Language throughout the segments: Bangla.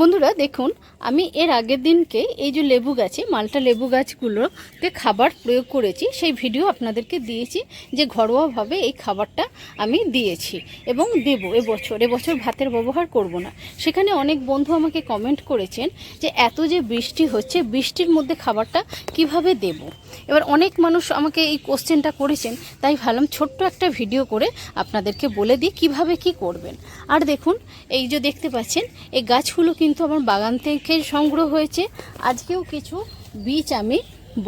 বন্ধুরা, দেখুন, আমি এর আগের দিনকে এই যে লেবু গাছে, মালটা লেবু গাছগুলোতে খাবার প্রয়োগ করেছি, সেই ভিডিও আপনাদেরকে দিয়েছি যে ঘরোয়াভাবে এই খাবারটা আমি দিয়েছি এবং দেবো এবছর। এবছর ভাতের ব্যবহার করব না। সেখানে অনেক বন্ধু আমাকে কমেন্ট করেছেন যে, এত যে বৃষ্টি হচ্ছে, বৃষ্টির মধ্যে খাবারটা কীভাবে দেব? এবার অনেক মানুষ আমাকে এই কোশ্চেনটা করেছেন, তাই ভাবলাম ছোট্ট একটা ভিডিও করে আপনাদেরকে বলে দিই কীভাবে কি করবেন। আর দেখুন, এই যে দেখতে পাচ্ছেন, এই গাছগুলো কিন্তু আমার বাগান থেকে সংগ্রহ হয়েছে। আজকেও কিছু বীজ আমি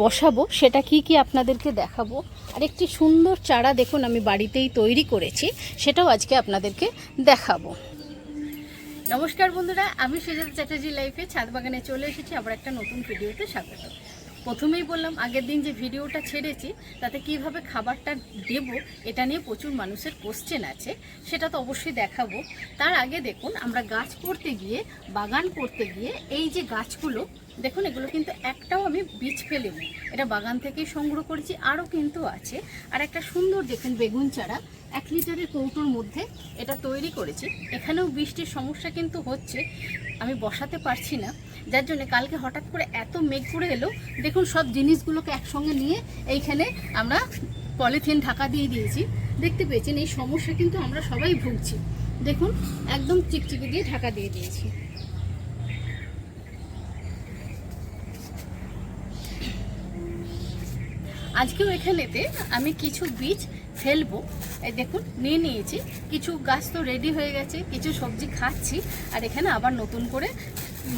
বসাবো, সেটা কি কি আপনাদেরকে দেখাবো। আর একটি সুন্দর চারা দেখুন, আমি বাড়িতেই তৈরি করেছি, সেটাও আজকে আপনাদেরকে দেখাবো। নমস্কার বন্ধুরা, আমি সুজাতা চ্যাটার্জি লাইফে ছাদ বাগানে চলে এসেছি, আবার একটা নতুন ভিডিওতে স্বাগত। প্রথমেই বললাম, আগের দিন যে ভিডিওটা ছেড়েছি, তাতে কীভাবে খাবারটা দেব, এটা নিয়ে প্রচুর মানুষের কোশ্চেন আছে, সেটা তো অবশ্যই দেখাবো। তার আগে দেখুন, আমরা গাছ করতে গিয়ে, বাগান করতে গিয়ে, এই যে গাছগুলো দেখুন, এগুলো কিন্তু একটাও আমি বীজ ফেলিনি। এটা বাগান থেকেই সংগ্রহ করেছি, আরও কিন্তু আছে। আর একটা সুন্দর দেখুন, বেগুন চারা, এক লিটারের কৌটোর মধ্যে এটা তৈরি করেছি। এখানেও বৃষ্টির সমস্যা কিন্তু হচ্ছে, আমি বসাতে পারছি না। যার জন্য কালকে হঠাৎ করে এত মেঘ করে এলো, দেখুন, সব জিনিসগুলোকে একসঙ্গে নিয়ে এইখানে আমরা পলিথিন ঢাকা দিয়ে দিয়েছি। দেখতে পেয়েছেন, এই সমস্যা কিন্তু আমরা সবাই ভুগছি। দেখুন, একদম চিকচিকি দিয়ে ঢাকা দিয়ে দিয়েছি। আজকেও এখানেতে আমি কিছু বীজ ফেলব। দেখুন, নিয়ে নিয়েছি। কিছু গাছ তো রেডি হয়ে গেছে, কিছু সবজি খাচ্ছি, আর এখানে আবার নতুন করে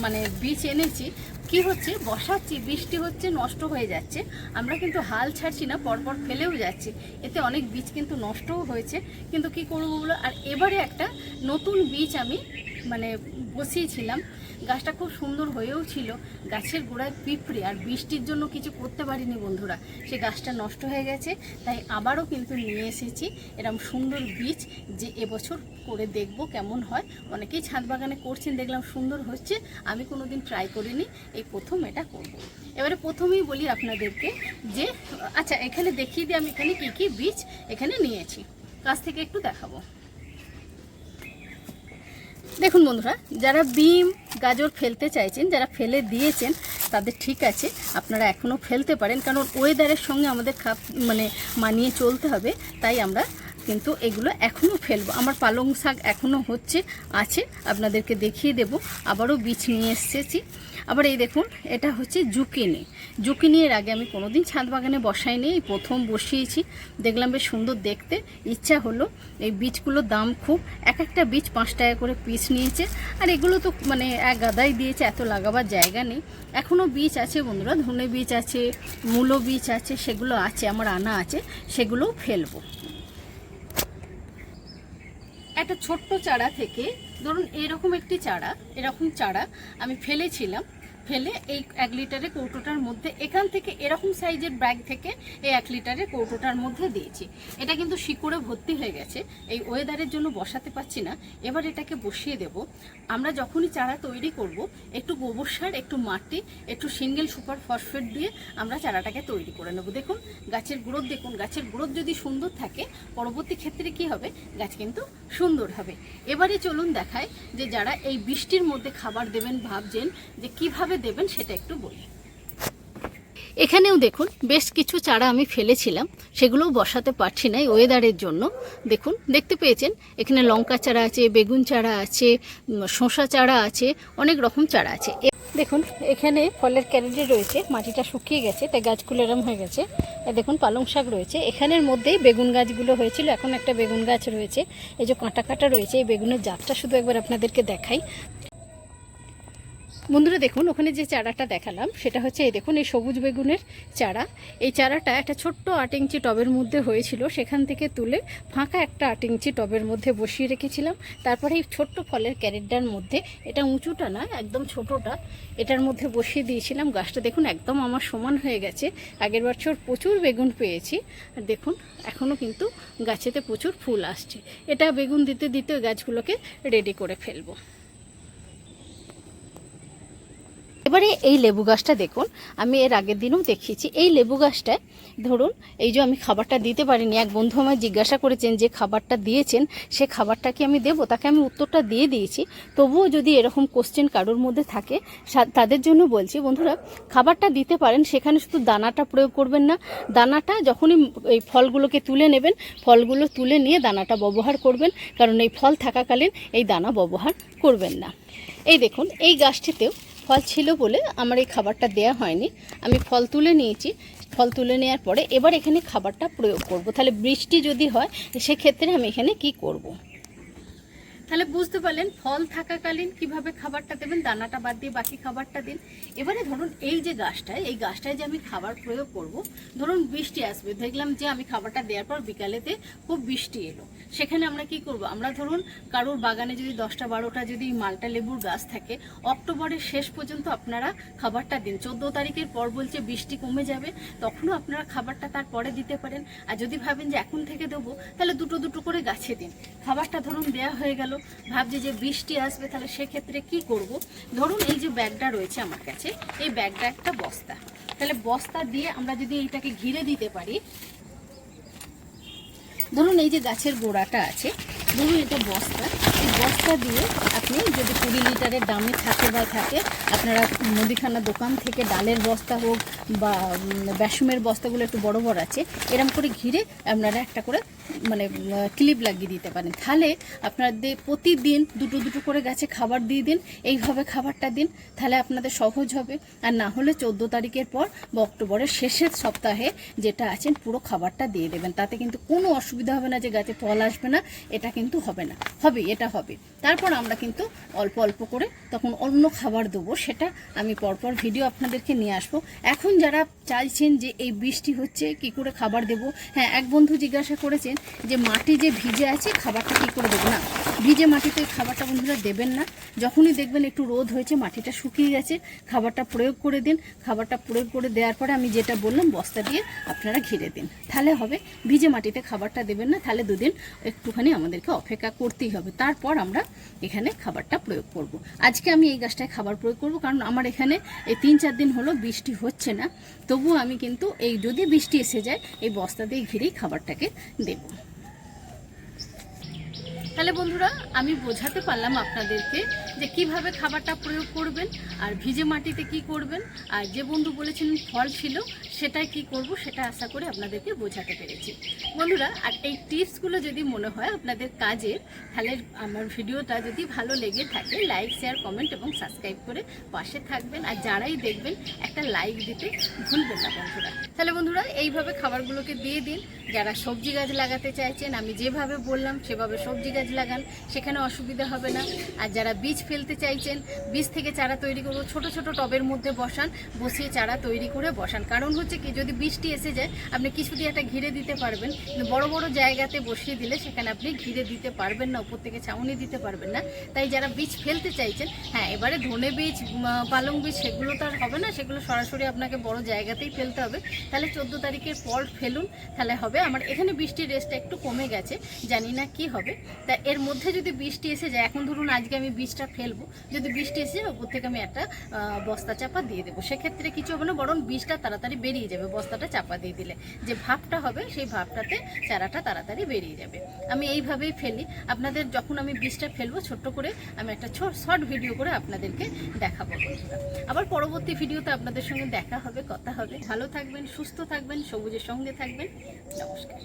মানে বীজ এনেছি। কি হচ্ছে? বসাচ্ছি বৃষ্টি হচ্ছে, নষ্ট হয়ে যাচ্ছে। আমরা কিন্তু হাল ছাড়ছি না, পরপর ফেলেও যাচ্ছি। এতে অনেক বীজ কিন্তু নষ্টও হয়েছে। কিন্তু কি করব বলো? আর এবারে একটা নতুন বীজ আমি মানে বসিয়েছিলাম। গাছটা খুব সুন্দর হয়েও ছিল। গাছের গোড়ায় পিঁপড়ে, আর বৃষ্টির জন্য কিছু করতে পারিনি বন্ধুরা। সে গাছটা নষ্ট হয়ে গেছে, তাই আবারও কিন্তু নিয়ে এসেছি এরকম সুন্দর বীজ যে এবছর করে দেখব কেমন হয়। অনেকেই ছাদ বাগানে করছেন, দেখলাম সুন্দর হচ্ছে। আমি কোনোদিন ট্রাই করিনি। এই প্রথম এটা করব। এবারে প্রথমেই বলি আপনাদেরকে যে আচ্ছা এখানে দেখিয়ে দিই আমি এখানে কী কী বীজ এখানে নিয়েছি কাছ থেকে একটু দেখাবো দেখুন বন্ধুরা, যারা বিম, গাজর ফেলতে চাইছেন, যারা ফেলে দিয়েছেন, তাদের ঠিক আছে, আপনারা এখনও ফেলতে পারেন, কারণ ওয়েদারের সঙ্গে আমাদের খাপ মানে মানিয়ে চলতে হবে, তাই আমরা কিন্তু এগুলো এখনও ফেলব। আমার পালং শাক এখনও হচ্ছে, আছে, আপনাদেরকে দেখিয়ে দেব। আবারও বীজ নিয়ে এসেছি। আবার এই দেখুন, এটা হচ্ছে জুকিনি। জুকিনি এর আগে আমি কোনোদিন ছাদ বাগানে বসাইনি, এই প্রথম বসিয়েছি। দেখলাম বেশ সুন্দর দেখতে। ইচ্ছা হলো এই বীজগুলোর দাম খুব। এক একটা বীজ পাঁচ টাকা করে পিস নিয়েছে। আর এগুলো তো মানে এক গাদাই দিয়েছে, এত লাগাবার জায়গা নেই। এখনও বীজ আছে বন্ধুরা, ধনে বীজ আছে, মূলো বীজ আছে, সেগুলো আছে, আমার আনা আছে, সেগুলোও ফেলব। একটা ছোট্ট চারা থেকে ধরুন এরকম একটি চারা এরকম চারা আমি ফেলেছিলাম। ফেলে এই এক লিটারের কৌটোটার মধ্যে, এখান থেকে এরকম সাইজের ব্যাগ থেকে এই এক লিটারের কৌটোটার মধ্যে দিয়েছি। এটা কিন্তু শিকড়ে ভর্তি হয়ে গেছে, এই ওয়েদারের জন্য বসাতে পারছি না। এবার এটাকে বসিয়ে দেব। আমরা যখনই চারা তৈরি করব, একটু গোবর সার, একটু মাটি, একটু সিঙ্গেল সুপার ফসফেট দিয়ে আমরা চারাটাকে তৈরি করে নেব। দেখুন, গাছের গ্রোথ, দেখুন, গাছের গ্রোথ যদি সুন্দর থাকে, পরবর্তী ক্ষেত্রে কি হবে? গাছ কিন্তু সুন্দর হবে। এবারে চলুন দেখায় যে যারা এই বৃষ্টির মধ্যে খাবার দেবেন, ভাবছেন যে কীভাবে দেবেন সেটা একটু বলি। এখানেও দেখুন, বেশ কিছু চারা আমি ফেলেছিলাম, সেগুলোও বসাতে পারছি না এই ওয়েদারের জন্য। দেখুন, দেখতে পেয়েছেন, এখানে লঙ্কা চারা আছে, বেগুন চারা আছে শসা চারা আছে, অনেক রকম চারা আছে। দেখুন, এখানে ফলের ক্যারেটে রয়েছে, মাটিটা শুকিয়ে গেছে, তাই গাছগুলো এরম হয়ে গেছে। দেখুন, পালং শাক রয়েছে। এখানের মধ্যেই বেগুন গাছগুলো হয়েছিল, এখন একটা বেগুন গাছ রয়েছে। এই যে কাঁটা কাঁটা রয়েছে, এই বেগুনের জাতটা শুধু একবার আপনাদেরকে দেখাই। বন্ধুরা দেখুন, ওখানে যে চারাটা দেখালাম, সেটা হচ্ছে এই দেখুন, এই সবুজ বেগুনের চারা। এই চারাটা একটা ছোট্ট আট ইঞ্চি টবের মধ্যে হয়েছিল, সেখান থেকে তুলে ফাঁকা একটা আট ইঞ্চি টবের মধ্যে বসিয়ে রেখেছিলাম। তারপরে এই ছোট্ট ফলের ক্যারেটটার মধ্যে, এটা উঁচুটা না, একদম ছোটোটা, এটার মধ্যে বসিয়ে দিয়েছিলাম গাছটা। দেখুন, একদম আমার সমান হয়ে গেছে। আগের বছর প্রচুর বেগুন পেয়েছি। আর দেখুন এখনও কিন্তু গাছেতে প্রচুর ফুল আসছে। এটা বেগুন দিতে দিতে গাছগুলোকে রেডি করে ফেলব। এবারে এই লেবু গাছটা দেখুন, আমি এর আগের দিনও দেখিয়েছি। এই লেবু গাছটায় ধরুন, এই যে আমি খাবারটা দিতে পারিনি, এক বন্ধু আমায় জিজ্ঞাসা করেছেন যে খাবারটা দিয়েছেন, সে খাবারটা কি আমি দেবো, তাকে আমি উত্তরটা দিয়ে দিয়েছি। তবুও যদি এরকম কোশ্চেন কারোর মধ্যে থাকে তাদের জন্য বলছি, বন্ধুরা, খাবারটা দিতে পারেন, সেখানে শুধু দানাটা প্রয়োগ করবেন না। দানাটা যখনই এই ফলগুলোকে তুলে নেবেন, ফলগুলো তুলে নিয়ে দানাটা ব্যবহার করবেন, কারণ এই ফল থাকাকালীন এই দানা ব্যবহার করবেন না। এই দেখুন, এই গাছটিতেও ফল ছিল বলে আমার এই খাবারটা দেয়া হয়নি। আমি ফল তুলে নিয়েছি। ফল তুলে নেওয়ার পরে এবার এখানে খাবারটা প্রয়োগ করব। তাহলে বৃষ্টি যদি হয়, সেক্ষেত্রে আমি এখানে কি করব। তাহলে বুঝতে পারলেন, ফল থাকাকালীন কীভাবে খাবারটা দেবেন, দানাটা বাদ দিয়ে বাকি খাবারটা দিন। এবারে ধরুন এই যে গাছটায়, এই গাছটায় যে আমি খাবার প্রয়োগ করব, ধরুন বৃষ্টি আসবে, দেখলাম যে আমি খাবারটা দেওয়ার পর বিকালেতে খুব বৃষ্টি এলো। সেখানে আমরা কি করব? আমরা ধরুন কারোর বাগানে যদি দশটা, বারোটা যদি মালটা লেবুর গাছ থাকে, অক্টোবরের শেষ পর্যন্ত আপনারা খাবারটা দিন। চোদ্দ তারিখের পর বলছে বৃষ্টি কমে যাবে, তখনও আপনারা খাবারটা তার পরে দিতে পারেন। আর যদি ভাবেন যে এখন থেকে দেবো, তাহলে দুটো দুটো করে গাছে দিন। খাবারটা ধরুন দেয়া হয়ে গেল ভাবছি যে বৃষ্টি আসবে তাহলে সেক্ষেত্রে কি করব? ধরুন এই যে ব্যাগটা রয়েছে আমার কাছে, এই ব্যাগটা একটা বস্তা। তাহলে বস্তা দিয়ে আমরা যদি এইটাকে ঘিরে দিতে পারি, ধরুন এই যে গাছের গোড়াটা আছে, ধরুন এটা বস্তা। এই বস্তা দিয়ে আপনি যদি কুড়ি লিটারের দামে থাকে বা থাকে, আপনারা মুদিখানা দোকান থেকে ডালের বস্তা হোক বা বেসমের বস্তাগুলো একটু বড় বড় আছে, এরম করে ঘিরে আপনারা একটা করে মানে ক্লিপ লাগিয়ে দিতে পারেন। তাহলে আপনাদের প্রতিদিন দুটো দুটো করে গাছে খাবার দিয়ে দিন, এইভাবে খাবারটা দিন, তাহলে আপনাদের সহজ হবে। আর না হলে চোদ্দ তারিখের পর বা অক্টোবরের শেষের সপ্তাহে যেটা আছেন, পুরো খাবারটা দিয়ে দেবেন। তাতে কিন্তু কোনো অসুবিধা হবে না যে গাছে ফল আসবে না, এটা কিন্তু হবে না। হবে, এটা হবে। তারপর আমরা কিন্তু অল্প অল্প করে তখন অন্য খাবার দেবো, সেটা আমি পরপর ভিডিও আপনাদেরকে নিয়ে আসব। এখন যারা চাইছেন যে এই বৃষ্টি হচ্ছে, কি করে খাবার দেব? হ্যাঁ এক বন্ধু জিজ্ঞাসা করেছেন যে মাটি যে ভিজে আছে, খাবারটা কি করে দেবো না? ভিজে মাটিতে খাবারটা বন্ধুরা দেবেন না। যখনই দেখবেন একটু রোদ হয়েছে, মাটিটা শুকিয়ে গেছে, খাবারটা প্রয়োগ করে দিন। খাবারটা প্রয়োগ করে দেওয়ার পরে আমি যেটা বললাম, বস্তা দিয়ে আপনারা ঘিরে দিন। তাহলে হবে, ভিজে মাটিতে খাবারটা দেবেন না, তাহলে দুদিন একটুখানি আমাদেরকে অপেক্ষা করতেই হবে। তারপর আমরা এখানে খাবারটা প্রয়োগ করব। আজকে আমি এই গাছটায় খাবার প্রয়োগ করব, কারণ আমার এখানে এই তিন চার দিন হলো বৃষ্টি হচ্ছে না। তবুও আমি কিন্তু এই যদি বৃষ্টি এসে যায়, এই বস্তা দিয়ে ঘিরেই খাবারটাকে দেবো। তাহলে বন্ধুরা, আমি বোঝাতে পারলাম আপনাদেরকে যে কীভাবে খাবারটা প্রয়োগ করবেন আর ভিজে মাটিতে কি করবেন। আর যে বন্ধু বলেছিলেন ফল ছিল সেটাই কি করব সেটা আশা করে আপনাদেরকে বোঝাতে পেরেছি। বন্ধুরা, আর এই টিপসগুলো যদি মনে হয় আপনাদের কাজে তাহলে আমার ভিডিওটা যদি ভালো লেগে থাকে, লাইক, শেয়ার, কমেন্ট এবং সাবস্ক্রাইব করে পাশে থাকবেন। আর যারাই দেখবেন, একটা লাইক দিতে ভুলবেন না বন্ধুরা। তাহলে বন্ধুরা, এইভাবে খাবারগুলোকে দিয়ে দিন। যারা সবজি গাছ লাগাতে চাইছেন, আমি যেভাবে বললাম, সেভাবে সবজি গাছ লাগান, সেখানে অসুবিধা হবে না। আর যারা বীজ ফেলতে চাইছেন, বীজ থেকে চারা তৈরি করব, ছোট ছোট টবের মধ্যে বসান, বসিয়ে চারা তৈরি করে বসান। কারণ হচ্ছে কি, যদি বৃষ্টি এসে যায়, আপনি কিছু দিয়ে একটা ঘিরে দিতে পারবেন বড় বড় জায়গাতে বসিয়ে দিলে সেখানে আপনি ঘিরে দিতে পারবেন না, উপর থেকে ছাউনি দিতে পারবেন না। তাই যারা বীজ ফেলতে চাইছেন হ্যাঁ এবারে ধনে বীজ পালং বীজ, সেগুলো তো আর হবে না, সেগুলো সরাসরি আপনাকে বড় জায়গাতেই ফেলতে হবে। তাহলে চোদ্দ তারিখের পর ফেলুন, তাহলে হবে আমার, এখানে বৃষ্টির রেসটা একটু কমে গেছে, জানি না কি হবে। তা এর মধ্যে যদি বৃষ্টি এসে যায়, এখন ধরুন আজকে আমি বীজটা ফেলব, যদি বৃষ্টি এসে যায়, ওপর থেকে আমি একটা বস্তা চাপা দিয়ে দেবো। সেক্ষেত্রে কিছু হবে না, বরং বীজটা তাড়াতাড়ি বেরিয়ে যাবে, বস্তাটা চাপা দিয়ে দিলে। যে ভাবটা হবে, সেই ভাবটাতে চারাটা তাড়াতাড়ি বেরিয়ে যাবে। আমি এইভাবেই ফেলি। আপনাদের যখন আমি বীজটা ফেলব, ছোট্ট করে আমি একটা শর্ট ভিডিও করে আপনাদেরকে দেখাবো আবার পরবর্তী ভিডিওতে আপনাদের সঙ্গে দেখা হবে, কথা হবে। ভালো থাকবেন, সুস্থ থাকবেন, সবুজের সঙ্গে থাকবেন। নমস্কার।